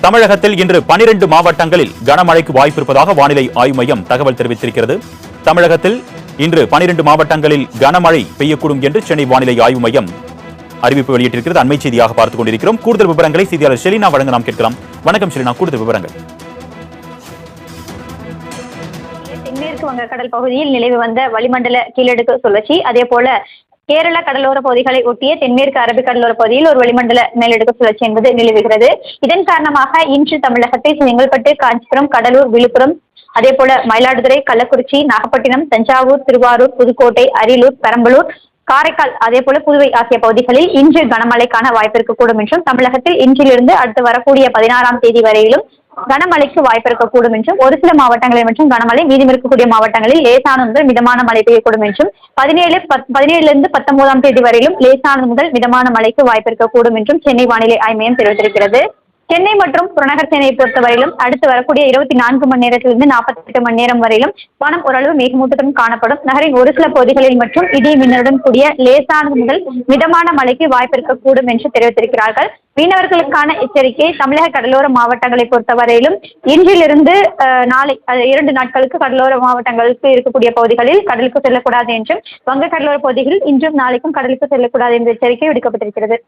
தமிழகத்தில் இன்று பனிரெண்டு மாவட்டங்களில் கனமழைக்கு வாய்ப்பு இருப்பதாக வானிலை ஆய்வு மையம் தகவல் தெரிவித்திருக்கிறது. தமிழகத்தில் இன்று பனிரெண்டு மாவட்டங்களில் கனமழை பெய்யக்கூடும் என்று சென்னை வானிலை ஆய்வு மையம் அறிவிப்பு வெளியிட்டிருக்கிறது. அண்மை செய்தியாக பார்த்துக் கொண்டிருக்கிறோம். கூடுதல் விவரங்களை செய்தியாளர் ஷெலினா வழங்க நாம் கேட்கலாம். வணக்கம் ஷெலினா கூடுதல் விவரங்கள். தென்மேற்கு வங்கக்கடல் பகுதியில் நிலவி வந்த வளிமண்டல கீழடுக்கு சுழற்சி. அதே போல கேரள கடலோர பகுதிகளை ஒட்டிய தென்மேற்கு அரபிக் கடலோர பகுதியில் ஒரு வளிமண்டல மேலடுக்கு சுழற்சி என்பது நிலவுகிறது. இதன் காரணமாக இன்று தமிழகத்தில் செங்கல்பட்டு காஞ்சிபுரம் கடலூர் விழுப்புரம் அதே போல மயிலாடுதுறை கள்ளக்குறிச்சி நாகப்பட்டினம் தஞ்சாவூர் திருவாரூர் புதுக்கோட்டை அரியலூர் பெரம்பலூர் காரைக்கால் அதே போல புதுவை ஆகிய பகுதிகளில் இன்று கனமழைக்கான வாய்ப்பு இருக்கக்கூடும் என்றும் தமிழகத்தில் இன்றிலிருந்து அடுத்து வரக்கூடிய பதினாறாம் தேதி வரையிலும் கனமழைக்கு வாய்ப்பு இருக்கக்கூடும் என்றும் ஒரு சில மாவட்டங்களில் மற்றும் கனமழை மீதம் இருக்கக்கூடிய மாவட்டங்களில் லேசானது முதல் மிதமான மழை பெய்யக்கூடும் என்றும் பதினேழு பதினேழுல இருந்து பத்தொன்பதாம் தேதி வரையிலும் லேசானது முதல் மிதமான மழைக்கு வாய்ப்பு இருக்கக்கூடும் என்றும் சென்னை வானிலை ஆய்வு மையம் தெரிவித்திருக்கிறது. சென்னை மற்றும் புறநகர் சென்னையை பொறுத்தவரையிலும் அடுத்து வரக்கூடிய இருபத்தி நான்கு மணி நேரத்திலிருந்து நாற்பத்தி எட்டு மணி நேரம் வரையிலும் வானம் ஓரளவு மேகமூட்டத்துடன் காணப்படும். நகரின் ஒரு சில பகுதிகளில் மற்றும் இடி மின்னலுடன் கூடிய லேசானது முதல் மிதமான மழைக்கு வாய்ப்பு இருக்கக்கூடும் என்று தெரிவித்திருக்கிறார்கள். மீனவர்களுக்கான எச்சரிக்கை தமிழக கடலோர மாவட்டங்களை பொறுத்தவரையிலும் இன்றிலிருந்து நாளை அது இரண்டு நாட்களுக்கு கடலோர மாவட்டங்களுக்கு இருக்கக்கூடிய பகுதிகளில் கடலுக்கு செல்லக்கூடாது என்றும் வங்க கடலோர பகுதிகளில் இன்றும் நாளைக்கும் கடலுக்கு செல்லக்கூடாது என்ற எச்சரிக்கை விடுக்கப்பட்டிருக்கிறது.